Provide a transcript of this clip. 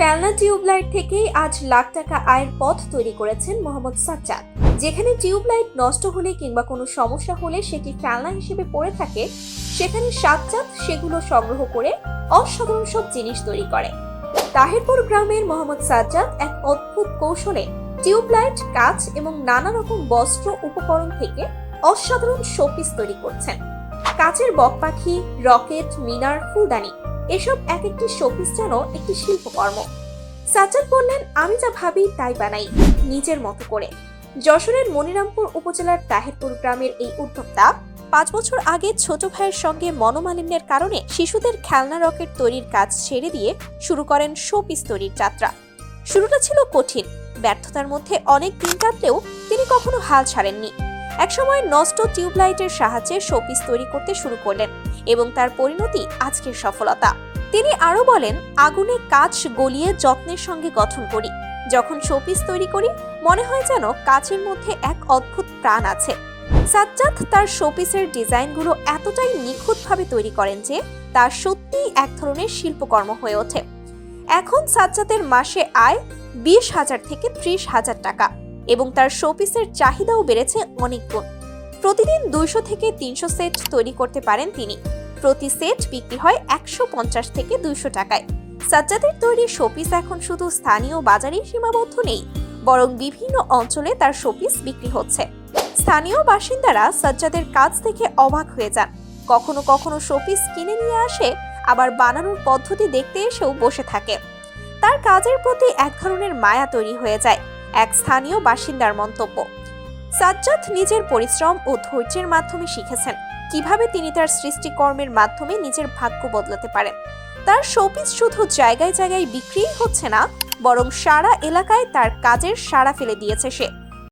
ফেলনা tubelight থেকেই আজ লাখ টাকা আয়ের পথ তৈরি করেছেন মোহাম্মদ সাজ্জাদ। যেখানে টিউবলাইট নষ্ট হলে কিংবা কোনো সমস্যা হলে সেটি ফেলনা হিসেবে পড়ে থাকে, সেখানে সাজ্জাদ সেগুলো সংগ্রহ করে অসাধারণ সব জিনিস তৈরি করে। তাহিরপুর গ্রামের মোহাম্মদ সাজ্জাদ এক অদ্ভুত কৌশলে টিউবলাইট, কাচ এবং নানা রকম বস্ত্র উপকরণ থেকে অসাধারণ শোপিস তৈরি করছেন। কাচের বক পাখি, রকেট, মিনার, ফুলদানি এসব এক একটি শোপিস যেন একটি শিল্পকর্ম। সাজ্জাদ বললেন, আমি যা ভাবি তাই বানাই, নিজের মতো করে। যশোরের মনিরামপুর উপজেলার তাহিরপুর গ্রামের এই উদ্যোক্তা পাঁচ বছর আগে ছোট ভাইয়ের সঙ্গে মনোমালিন্যের কারণে শিশুদের খেলনা রকেট তৈরির কাজ ছেড়ে দিয়ে শুরু করেন শোপিস তৈরির যাত্রা। শুরুটা ছিল কঠিন, ব্যর্থতার মধ্যে অনেক দিন কাটলেও তিনি কখনো হাল ছাড়েননি। একসময় নষ্ট টিউবলাইটের সাহায্যে শোপিস তৈরি করতে শুরু করলেন। এবং তার পরিণতি আজকের সফলতা। তিনি আরও বলেন, আগুনে কাচ গলিয়ে যত্নের সঙ্গে গঠন করি। যখন শোপিস তৈরি করি, মনে হয় যেন কাচের মধ্যে এক অদ্ভুত প্রাণ আছে। সাজ্জাদ তার শোপিসের ডিজাইনগুলো এতটাই নিখুঁতভাবে তৈরি করেন যে, তা সত্যিই এক ধরনের শিল্পকর্ম হয়ে ওঠে। এখন সাজ্জাদের মাসে আয় বিশ হাজার থেকে ত্রিশ হাজার টাকা এবং তার শোপিসের চাহিদাও বেড়েছে অনেক গুণ। প্রতিদিন দুইশো থেকে তিনশো সেট তৈরি করতে পারেন তিনি। প্রতি সেট বিক্রি হয় একশো পঞ্চাশ থেকে দুইশো টাকায়। সাজ্জাদের তৈরি শোপিস এখন শুধু স্থানীয় বাজারেই সীমাবদ্ধ নেই, বরং বিভিন্ন অঞ্চলে তার শোপিস বিক্রি হচ্ছে। স্থানীয় বাসিন্দারা সাজ্জাদের কাজ দেখে অবাক হয়ে যান। কখনো কখনো শোপিস কিনে নিয়ে আসে, আবার বানানোর পদ্ধতি দেখতে এসেও বসে থাকে। তার কাজের প্রতি এক ধরনের মায়া তৈরি হয়ে যায়, এক স্থানীয় বাসিন্দার মন্তব্য। সাজ্জাদ নিজের পরিশ্রম ও ধৈর্যের মাধ্যমে শিখেছেন। কীভাবে তিনি তার সৃষ্টিকর্মের মাধ্যমে নিজের ভাগ্য বদলাতে পারেন? তার শোপিস শুধু জায়গায় জায়গায় বিক্রিই হচ্ছে না, বরং সারা এলাকায় তার কাজের সাড়া ফেলে দিয়েছে সে।